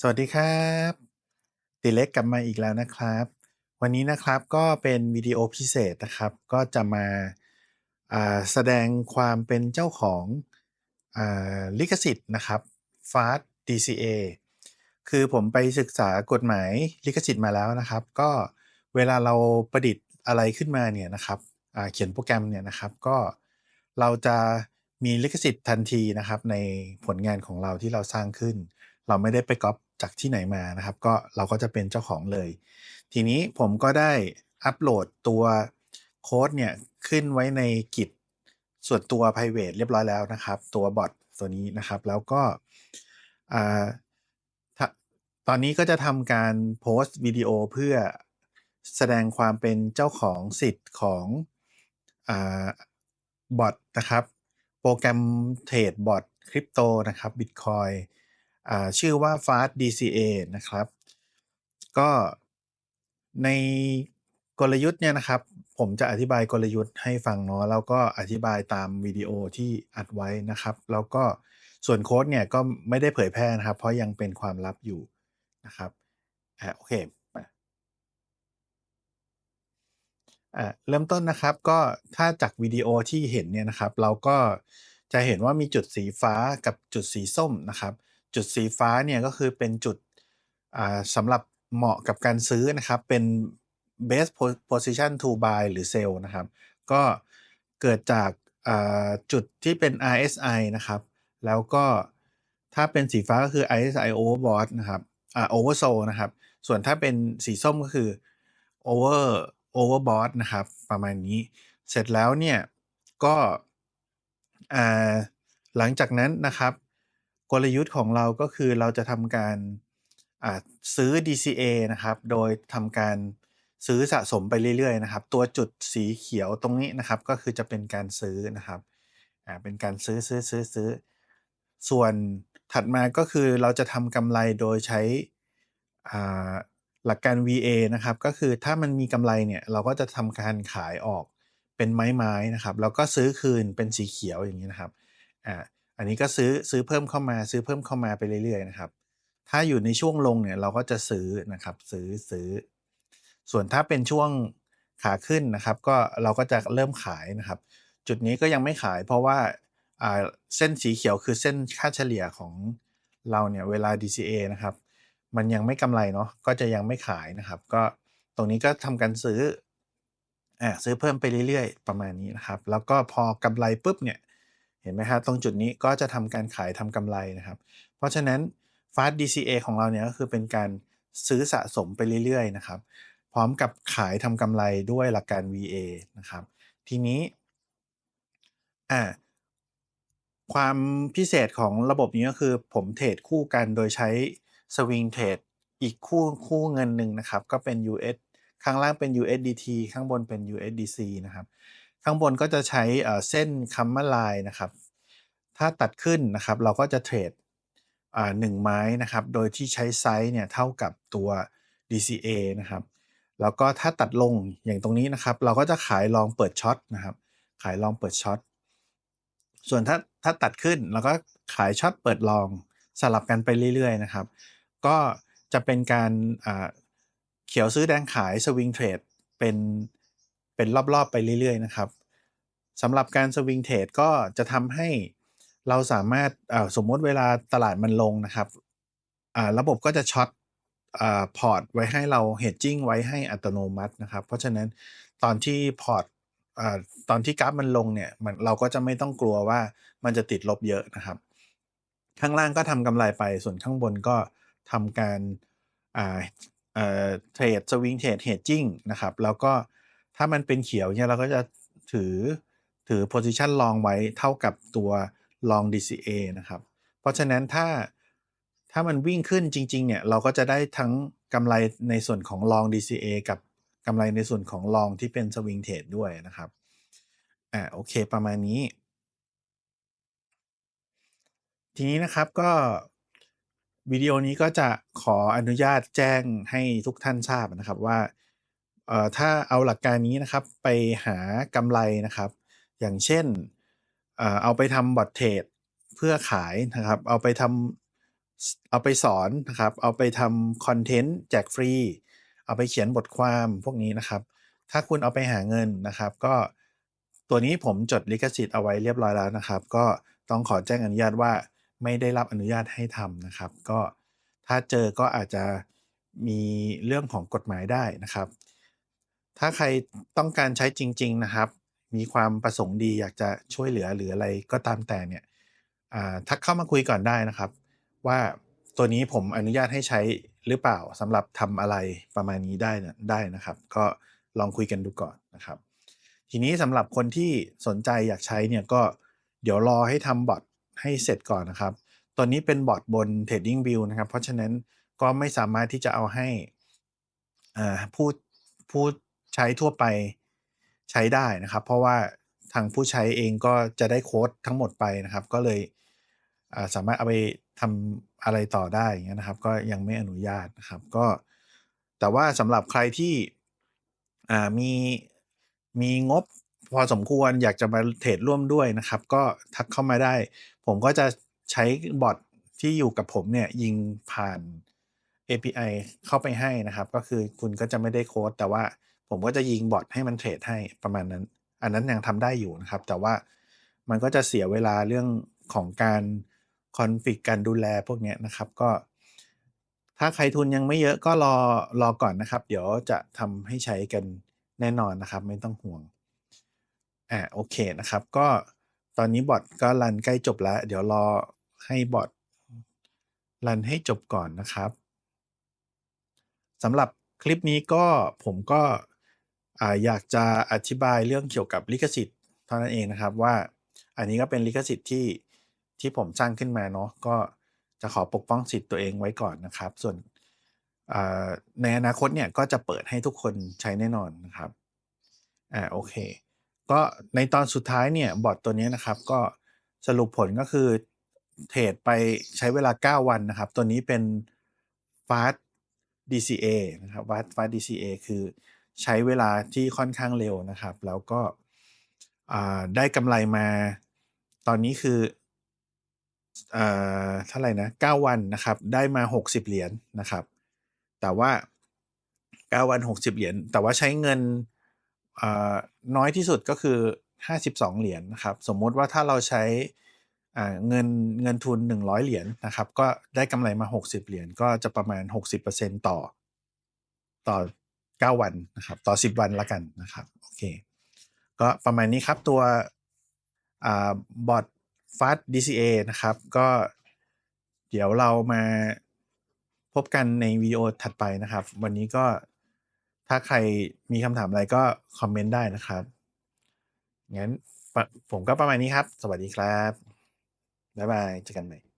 สวัสดีครับติเล็กกลับมาอีกแล้วนะครับ วันนี้นะครับก็เป็นวิดีโอพิเศษนะครับ ก็จะมาาแสดงความเป็นเจ้าของอลิขสิทธิ์นะครับ Fast DCA คือผมไปศึกษากฎหมายลิขสิทธิ์มาแล้วนะครับ ก็เวลาเราประดิษฐ์อะไรขึ้นมาเนี่ยนะครับเขียนโปรแกรมเนี่ยนะครับก็เราจะมีลิขสิทธิ์ทันทีนะครับ ในผลงานของเราที่เราสร้างขึ้น เราไม่ได้ไปก๊อป จากที่ไหนมานะครับ ก็เราก็จะเป็นเจ้าของเลย ทีนี้ผมก็ได้อัปโหลดตัวโค้ดเนี่ยขึ้นไว้ในกิจส่วนตัว private เรียบร้อยแล้วนะครับ ตัวบอทตัวนี้นะครับ แล้วก็ตอนนี้ก็จะทำการโพสต์วิดีโอเพื่อแสดงความเป็นเจ้าของสิทธิ์ของอบอทนะครับ โปรแกรมเทรดบอทคริปโตนะครับ Bitcoin อ่า ชื่อว่า Fast DCA นะครับ ก็ในกลยุทธ์เนี่ยนะครับ ผมจะอธิบายกลยุทธ์ให้ฟังเนาะแล้วก็อธิบายตามวิดีโอที่อัดไว้นะครับ แล้วก็ส่วนโค้ดเนี่ยก็ไม่ได้เผยแพร่นะครับ เพราะยังเป็นความลับอยู่นะครับอ่าโอเคอ่าเริ่มต้นนะครับก็ถ้าจากวิดีโอที่เห็นเนี่ยนะครับ เราก็จะเห็นว่ามีจุดสีฟ้ากับจุดสีส้มนะครับ จุดสีฟ้าเนี่ยก็คือเป็นจุดสำหรับเหมาะกับการซื้อนะครับ เป็น best position to buy หรือ sell นะครับ ก็เกิดจากจุดที่เป็น RSI นะครับ แล้วก็ถ้าเป็นสีฟ้าก็คือ RSI overbought นะครับอ่า oversold นะครับ ส่วนถ้าเป็นสีส้มก็คือ over overbought นะครับ ประมาณนี้ เสร็จแล้วเนี่ยก็หลังจากนั้นนะครับ กลยุทธ์ของเราก็คือเราจะทำการซื้อ DCA นะครับ โดยทำการซื้อสะสมไปเรื่อยๆนะครับ ตัวจุดสีเขียวตรงนี้นะครับ ก็คือจะเป็นการซื้อนะครับอ่าเป็นการซื้อซื้อซื้อซื้อ ส่วนถัดมาก็คือเราจะทำกำไรโดยใช้อ่าหลักการ VA นะครับ ก็คือถ้ามันมีกำไรเนี่ยเราก็จะทำการขายออกเป็นไม้ๆนะครับ แล้วก็ซื้อคืนเป็นสีเขียวอย่างนี้นะครับอ่า อันนี้ก็ซื้อซื้อเพิ่มเข้ามาซื้อเพิ่มเข้ามาไปเรื่อยๆนะครับ ถ้าอยู่ในช่วงลงเนี่ยเราก็จะซื้อนะครับซื้อซื้อ ส่วนถ้าเป็นช่วงขาขึ้นนะครับ ก็เราก็จะเริ่มขายนะครับ จุดนี้ก็ยังไม่ขายเพราะว่าเส้นสีเขียวคือเส้นค่าเฉลี่ยของเราเนี่ยเวลา DCA นะครับ มันยังไม่กำไรเนาะก็จะยังไม่ขายนะครับ ก็ตรงนี้ก็ทำการซื้ออ่าซื้อเพิ่มไปเรื่อยๆ ประมาณนี้นะครับ แล้วก็พอกำไรปุ๊บเนี่ย เห็นไหมครับตรงจุดนี้ก็จะทำการขายทำกำไรนะครับ เพราะฉะนั้น Fast DCA ของเราเนี่ยก็คือเป็นการซื้อสะสมไปเรื่อยๆนะครับ พร้อมกับขายทำกำไรด้วยหลักการ VA นะครับ ทีนี้อ่าความพิเศษของระบบนี้ก็คือผมเทรดคู่กันโดยใช้สวิงเทรดอีกคู่คู่เงินหนึ่งนะครับ ก็เป็น US ข้างล่างเป็น USDT ข้างบนเป็น USDC นะครับ ข้างบนก็จะใช้เส้นคัมมาไลน์นะครับ ถ้าตัดขึ้นนะครับเราก็จะเทรดหนึ่งไม้นะครับ โดยที่ใช้ไซส์เนี่ยเท่ากับตัว DCA นะครับ แล้วก็ถ้าตัดลงอย่างตรงนี้นะครับ เราก็จะขายลองเปิดช็อตนะครับ ขายลองเปิดช็อต ส่วนถ้าถ้าตัดขึ้นเราก็ขายช็อตเปิดลองสลับกันไปเรื่อยๆนะครับ ก็จะเป็นการเขียวซื้อแดงขายสวิงเทรดเป็น เป็นรอบๆไปเรื่อยๆนะครับสำหรับการสวิงเทรดก็จะทำให้เราสามารถสมมติเวลาตลาดมันลงนะครับระบบก็จะช็อตพอร์ตไว้ให้เราเฮดจิ้งไว้ให้อัตโนมัตินะครับ เพราะฉะนั้นตอนที่พอร์ตตอนที่กราฟมันลงเนี่ยมันเราก็จะไม่ต้องกลัวว่ามันจะติดลบเยอะนะครับ ข้างล่างก็ทำกำไรไปส่วนข้างบนก็ทำการเอ่อเทรดสวิงเทรดเฮดจิ้งนะครับ แล้วก็ ถ้ามันเป็นเขียวเนี่ยเราก็จะถือถือ position long ไว้เท่ากับตัว long DCA นะครับ เพราะฉะนั้นถ้าถ้ามันวิ่งขึ้นจริง ๆ เนี่ย เราก็จะได้ทั้งกำไรในส่วนของ long DCA กับกำไรในส่วนของ long ที่เป็น swing trade ด้วยนะครับ อ่าโอเคประมาณนี้ ทีนี้นะครับก็วิดีโอนี้ก็จะขออนุญาตแจ้งให้ทุกท่านทราบนะครับว่า ถ้าเอาหลักการนี้นะครับไปหากำไรนะครับ อย่างเช่นเอาไปทำบอทเทรดเพื่อขายนะครับ เอาไปทสเอาไปสอนนะครับ เอาไปทำคอนเทนต์แจกฟรี เอาไปเขียนบทความพวกนี้นะครับ ถ้าคุณเอาไปหาเงินนะครับ ก็ตัวนี้ผมจดลิขสิทธิ์เอาไว้เรียบร้อยแล้วนะครับ ก็ต้องขอแจ้งอนุญาตว่าไม่ได้รับอนุญาตให้ทำนะครับ ก็ถ้าเจอก็อาจจะมีเรื่องของกฎหมายได้นะครับ ถ้าใครต้องการใช้จริง ๆ นะครับ มีความประสงค์ดีอยากจะช่วยเหลือหรืออะไรก็ตามแต่เนี่ยอ่าทักเข้ามาคุยก่อนได้นะครับ ว่าตัวนี้ผมอนุญาตให้ใช้หรือเปล่าสำหรับทำอะไรประมาณนี้ได้นะได้นะครับ ก็ลองคุยกันดูก่อนนะครับ ทีนี้สำหรับคนที่สนใจอยากใช้เนี่ยก็เดี๋ยวรอให้ทำบอทให้เสร็จก่อนนะครับ ตัวนี้เป็นบอทบน TradingView นะครับ เพราะฉะนั้นก็ไม่สามารถที่จะเอาให้อ่าผู้ผู้ ใช้ทั่วไปใช้ได้นะครับ เพราะว่าทางผู้ใช้เองก็จะได้โค้ดทั้งหมดไปนะครับ ก็เลยสามารถเอาไปทำอะไรต่อได้อย่างเงี้ยนะครับ ก็ยังไม่อนุญาตนะครับ ก็แต่ว่าสำหรับใครที่มีมีงบพอสมควรอยากจะมาเทรดร่วมด้วยนะครับ ก็ทักเข้ามาได้ ผมก็จะใช้บอทที่อยู่กับผมเนี่ยยิงผ่าน API เข้าไปให้นะครับ ก็คือคุณก็จะไม่ได้โค้ดแต่ว่า ผมก็จะยิงบอทให้มันเทรดให้ประมาณนั้น อันนั้นยังทำได้อยู่นะครับ แต่ว่ามันก็จะเสียเวลาเรื่องของการคอนฟิกการดูแลพวกนี้นะครับ ก็ ถ้าใครทุนยังไม่เยอะก็รอรอก่อนนะครับ เดี๋ยวจะทำให้ใช้กันแน่นอนนะครับ ไม่ต้องห่วงอ่าโอเคนะครับ ก็ตอนนี้บอทก็รันใกล้จบแล้ว เดี๋ยวรอให้บอทรันให้จบก่อนนะครับสำหรับคลิปนี้ก็ผมก็ อยากจะอธิบายเรื่องเกี่ยวกับลิขสิทธิ์เท่านั้นเองนะครับว่าอันนี้ก็เป็นลิขสิทธิ์ที่ที่ผมสร้างขึ้นมาเนาะก็จะขอปกป้องสิทธิ์ตัวเองไว้ก่อนนะครับ ส่วนในอนาคตเนี่ยก็จะเปิดให้ทุกคนใช้แน่นอนนะครับอ่าโอเค ก็ในตอนสุดท้ายเนี่ยบอทตัวนี้นะครับ ก็สรุปผลก็คือเทรดไปใช้เวลา 9 วันนะครับ ตัวนี้เป็น fast DCA นะครับ fast fast DCA คือ ใช้เวลาที่ค่อนข้างเร็วนะครับ แล้วก็ได้กำไรมา ตอนนี้คือเท่าไหร่นะ9วันนะครับ ได้มา 60 เหรียญนะครับ แต่ว่า 9 วัน 60 เหรียญ แต่ว่าใช้เงินน้อยที่สุดก็คือ 52 เหรียญนะครับ สมมติว่าถ้าเราใช้เงินเงินทุน 100 เหรียญนะครับ ก็ได้กำไรมา 60 เหรียญ ก็จะประมาณ 60%ต่อ ต่อ 9 วันนะครับ ต่อ 10 วันล้วกันนะครับโอเคก็ประมาณนี้ครับตัวอ่าบอท Fast DCA นะครับ ก็เดี๋ยวเรามาพบกันในวิดีโอถัดไปนะครับ วันนี้ก็ถ้าใครมีคำถามอะไรก็คอมเมนต์ได้นะครับ งั้นผมก็ประมาณนี้ครับ สวัสดีครับ บ๊ายบายเจอกันใหม่